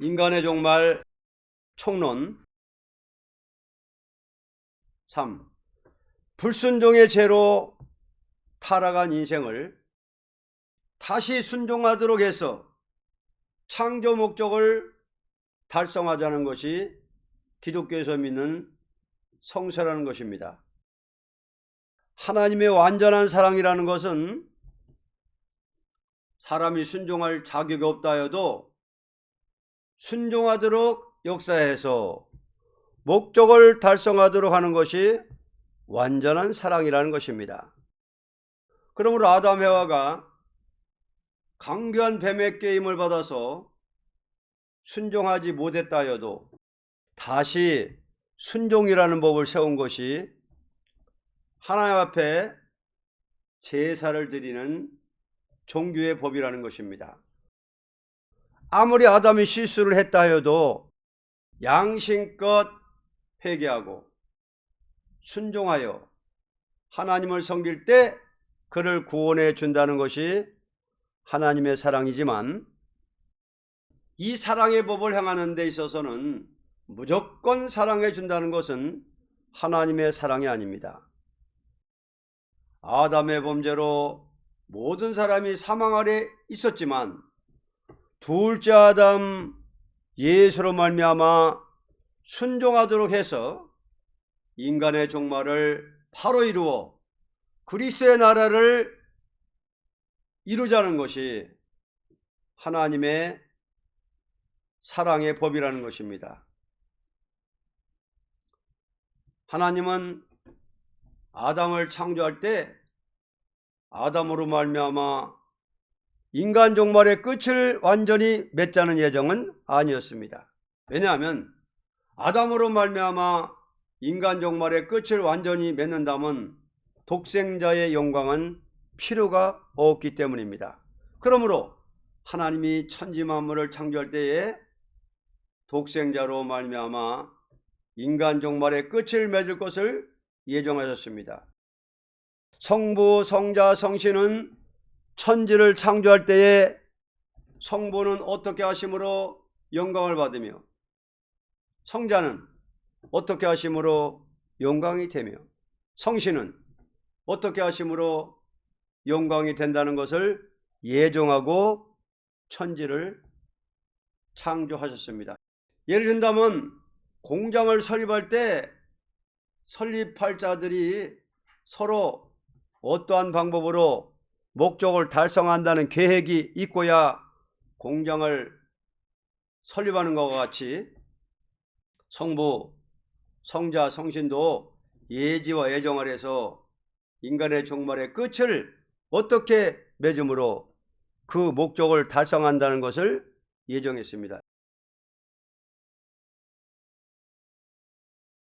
인간의 종말 총론 3. 불순종의 죄로 타락한 인생을 다시 순종하도록 해서 창조 목적을 달성하자는 것이 기독교에서 믿는 성서라는 것입니다. 하나님의 완전한 사랑이라는 것은 사람이 순종할 자격이 없다 해도 순종하도록 역사해서 목적을 달성하도록 하는 것이 완전한 사랑이라는 것입니다. 그러므로 아담 해와가 강교한 뱀의 게임을 받아서 순종하지 못했다 해도 다시 순종이라는 법을 세운 것이 하나님 앞에 제사를 드리는 종교의 법이라는 것입니다. 아무리 아담이 실수를 했다 해도 양심껏 회개하고 순종하여 하나님을 섬길 때 그를 구원해 준다는 것이 하나님의 사랑이지만 이 사랑의 법을 행하는 데 있어서는 무조건 사랑해 준다는 것은 하나님의 사랑이 아닙니다. 아담의 범죄로 모든 사람이 사망 아래 있었지만 둘째 아담 예수로 말미암아 순종하도록 해서 인간의 종말을 바로 이루어 그리스도의 나라를 이루자는 것이 하나님의 사랑의 법이라는 것입니다. 하나님은 아담을 창조할 때 아담으로 말미암아 인간 종말의 끝을 완전히 맺자는 예정은 아니었습니다. 왜냐하면 아담으로 말미암아 인간 종말의 끝을 완전히 맺는다면 독생자의 영광은 필요가 없기 때문입니다. 그러므로 하나님이 천지 만물을 창조할 때에 독생자로 말미암아 인간 종말의 끝을 맺을 것을 예정하셨습니다. 성부, 성자, 성신은 천지를 창조할 때에 성부는 어떻게 하심으로 영광을 받으며 성자는 어떻게 하심으로 영광이 되며 성신은 어떻게 하심으로 영광이 된다는 것을 예정하고 천지를 창조하셨습니다. 예를 든다면 공장을 설립할 때 설립할 자들이 서로 어떠한 방법으로 목적을 달성한다는 계획이 있고야 공장을 설립하는 것과 같이 성부, 성자, 성신도 예지와 예정을 해서 인간의 종말의 끝을 어떻게 맺음으로 그 목적을 달성한다는 것을 예정했습니다.